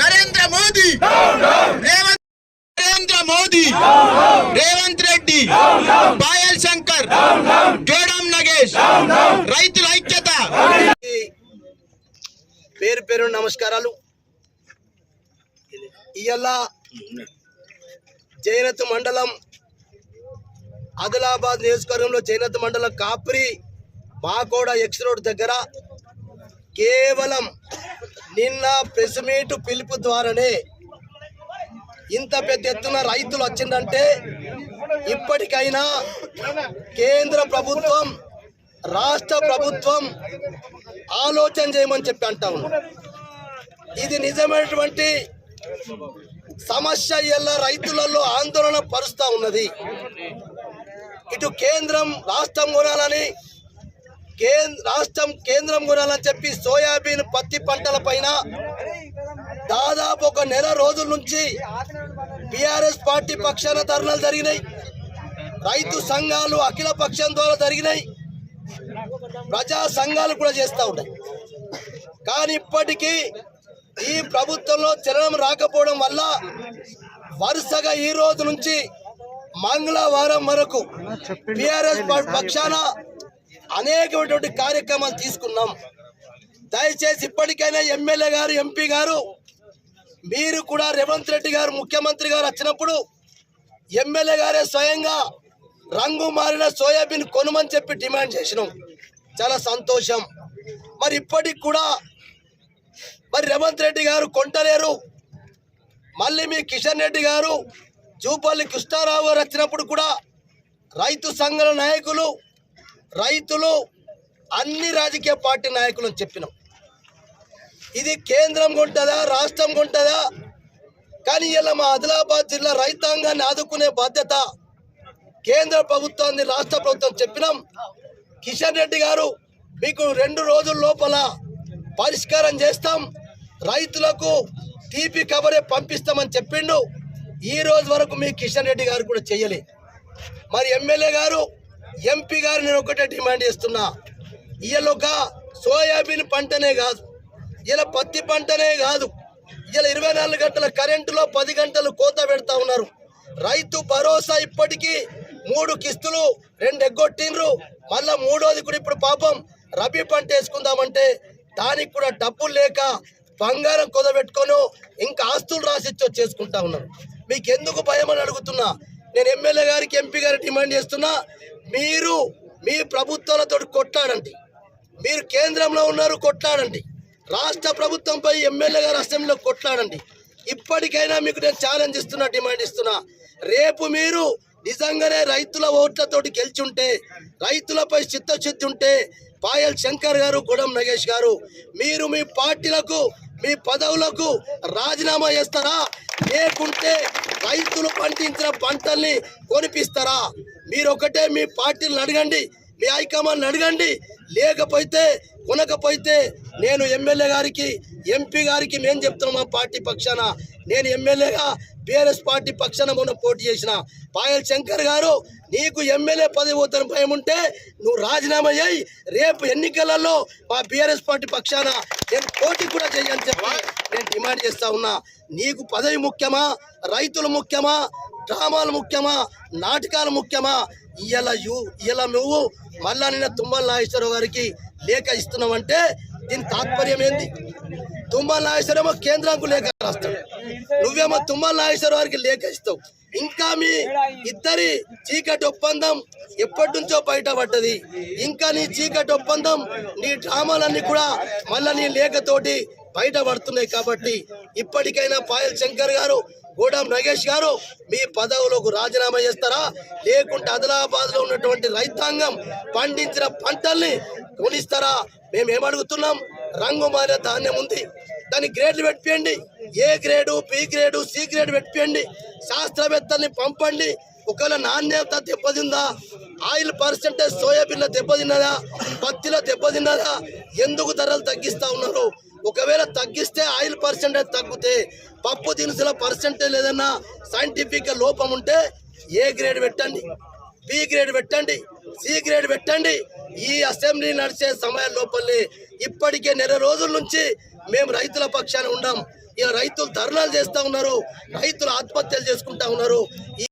నరేంద్ర మోదీ. రేవంత్ నరేంద్ర మోదీ. రేవంత్ రెడ్డి. పాయల్ శంకర్. జోడం నగేష్. రైతుల ఐక్యత. పేరు పేరు నమస్కారాలు. ఇవాళ జైనత్ మండలం ఆదిలాబాద్ నియోజకవర్గంలో జైనత్ మండలం కాప్రి బాకోడ ఎక్స్ రోడ్ దగ్గర కేవలం నిన్న ప్రెస్ మీట్ పిలుపు ద్వారానే ఇంత పెద్ద ఎత్తున రైతులు వచ్చిందంటే ఇప్పటికైనా కేంద్ర ప్రభుత్వం రాష్ట్ర ప్రభుత్వం ఆలోచన చేయమని చెప్పి అంటా ఇది నిజమైనటువంటి సమస్య ఎలా రైతులలో ఆందోళన పరుస్తూ ఉన్నది. ఇటు కేంద్రం రాష్ట్రం కొనాలని రాష్ట్రం కేంద్రం కొనాలని చెప్పి సోయాబీన్ పత్తి పంటల పైన దాదాపు ఒక నెల రోజుల నుంచి బీఆర్ఎస్ పార్టీ పక్షాన ధర్నాలు జరిగినాయి. రైతు సంఘాలు అఖిల పక్షం ద్వారా జరిగినాయి. ప్రజా సంఘాలు కూడా చేస్తూ ఉన్నాయి. కానీ ఇప్పటికీ ఈ ప్రభుత్వంలో చలనం రాకపోవడం వల్ల వరుసగా ఈ రోజు నుంచి మంగళవారం వరకు టిఆర్ఎస్ పక్షాన అనేకమైనటువంటి కార్యక్రమాలు తీసుకున్నాం. దయచేసి ఇప్పటికైనా ఎమ్మెల్యే గారు ఎంపీ గారు మీరు కూడా రేవంత్ రెడ్డి గారు ముఖ్యమంత్రి గారు వచ్చినప్పుడు ఎమ్మెల్యే గారే స్వయంగా రంగు మారిన సోయాబీన్ కొనుమని చెప్పి డిమాండ్ చేసినాం. చాలా సంతోషం. మరి ఇప్పటికి కూడా మరి రేవంత్ రెడ్డి గారు కొంటలేరు. మళ్ళీ మీ కిషన్ రెడ్డి గారు జూపల్లి కృష్ణారావు గారు వచ్చినప్పుడు కూడా రైతు సంఘాల నాయకులు రైతులు అన్ని రాజకీయ పార్టీ నాయకులు చెప్పినాం. ఇది కేంద్రం కొంటుందా రాష్ట్రం కొంటుందా? కానీ ఇలా మా ఆదిలాబాద్ జిల్లా రైతాంగాన్ని ఆదుకునే బాధ్యత కేంద్ర ప్రభుత్వాన్ని రాష్ట్ర ప్రభుత్వం చెప్పినాం. కిషన్ రెడ్డి గారు మీకు రెండు రోజుల లోపల పరిష్కారం చేస్తాం. రైతులకు తీపి కవరే పంపిస్తామని చెప్పిండు. ఈ రోజు వరకు మీ కిషన్ రెడ్డి గారు కూడా చెయ్యలే మరి ఎమ్మెల్యే గారు ఎంపీ గారు నేను ఒకటే డిమాండ్ చేస్తున్నా. ఇవాళ ఒక సోయాబీన్ పంటనే కాదు. ఇలా పత్తి పంటనే కాదు. ఇలా ఇరవై నాలుగు గంటల కరెంటులో పది గంటలు కోత పెడతా ఉన్నారు. రైతు భరోసా ఇప్పటికీ మూడు కిస్తులు రెండు ఎగ్గొట్టిండ్రు. మళ్ళా మూడోది కూడా ఇప్పుడు పాపం రబీ పంట వేసుకుందామంటే దానికి కూడా డబ్బులు లేక బంగారం కుదబెట్టుకొని ఇంకా ఆస్తులు రాసిచ్చో చేసుకుంటా ఉన్నారు మీకు ఎందుకు భయం అని అడుగుతున్నా? నేను ఎమ్మెల్యే గారికి ఎంపీ గారికి డిమాండ్ చేస్తున్నా మీరు మీ ప్రభుత్వాలతో కొట్లాడండి. మీరు కేంద్రంలో ఉన్నారు కొట్లాడండి. రాష్ట్ర ప్రభుత్వంపై ఎమ్మెల్యే గారు అసెంబ్లీలో కొట్లాడండి. ఇప్పటికైనా మీకు నేను ఛాలెంజ్ ఇస్తున్నా డిమాండ్ ఇస్తున్నా. రేపు మీరు నిజంగానే రైతుల ఓట్లతోటి గెలిచుంటే రైతులపై చిత్తశుద్ధి ఉంటే పాయల్ శంకర్ గారు గుడం నగేష్ గారు మీరు మీ పార్టీలకు మీ పదవులకు రాజీనామా చేస్తారా? లేకుంటే రైతులు పండించిన పంటల్ని కొనిపిస్తారా? మీరు ఒకటే మీ పార్టీలను అడగండి మీ హైకమాండ్ అడగండి. లేకపోతే కొనకపోతే నేను ఎమ్మెల్యే గారికి ఎంపీ గారికి మేము చెప్తున్నాం మా పార్టీ పక్షాన. నేను ఎమ్మెల్యేగా బీఆర్ఎస్ పార్టీ పక్షాన మొన్న పోటీ చేసిన. పాయల్ శంకర్ గారు నీకు ఎమ్మెల్యే పదవి పోతాను భయం ఉంటే నువ్వు రాజీనామా చేయి. రేపు ఎన్నికలలో మా బీఆర్ఎస్ పార్టీ పక్షాన నేను పోటీ కూడా చేయని చెప్పి నేను డిమాండ్ చేస్తా ఉన్నా. నీకు పదవి ముఖ్యమా? రైతులు ముఖ్యమా? డ్రామాలు ముఖ్యమా? నాటకాలు ముఖ్యమా? ఇయ్యాల యూ ఇయ్యాల నువ్వు మళ్ళా నిన్న తుమ్మల నాగేశ్వరరావు గారికి లేఖ ఇస్తున్నావంటే దీని తాత్పర్యం ఏంది? తుమ్మల నాగేశ్వరేమో కేంద్రానికి లేఖ రాస్తాడు నువ్వేమో తుమ్మల నాగేశ్వర వారికి లేఖ ఇస్తావు. ఇంకా మీ ఇద్దరి చీకటి ఒప్పందం ఎప్పటి నుంచో బయటపడ్డది. ఇంకా నీ చీకటి ఒప్పందం నీ డ్రామాలన్నీ కూడా మళ్ళా నీ లేఖతోటి బయటపడుతున్నాయి కాబట్టి ఇప్పటికైనా పాయల్ శంకర్ గారు గూడెం నగేష్ గారు మీ పదవులకు రాజీనామా చేస్తారా? లేకుంటే ఆదిలాబాద్లో ఉన్నటువంటి రైతాంగం పండించిన పంటల్ని కొనిస్తారా? మేము ఏమడుగుతున్నాం రంగు మారే ధాన్యం ఉంది. దాని గ్రేడ్లు పెట్టియండి A grade B grade C grade పెట్టియండి శాస్త్రవేత్తల్ని పంపండి. ఒకవేళ నాణ్యత దెబ్బతిందా ఆయిల్ పర్సెంటేజ్ సోయాబీన్లో దెబ్బతిన్నదా పత్తిలో దెబ్బతిన్నదా ఎందుకు ధరలు తగ్గిస్తూ ఉన్నారు? ఒకవేళ తగ్గిస్తే ఆయిల్ పర్సెంటేజ్ తగ్గితే పప్పు దినుసుల పర్సెంటేజ్ ఏదన్నా సైంటిఫిక్గా లోపం ఉంటే ఏ గ్రేడ్ పెట్టండి? బి గ్రేడ్ పెట్టండి. సి గ్రేడ్ పెట్టండి. ఈ అసెంబ్లీ నడిచే సమయం లోపలి. ఇప్పటికే నెల రోజుల నుంచి మేము రైతుల పక్షాన ఉన్నాం. ఇక రైతులు ధర్నాలు చేస్తా ఉన్నారు. రైతులు ఆత్మహత్యలు చేసుకుంటా ఉన్నారు. ఈ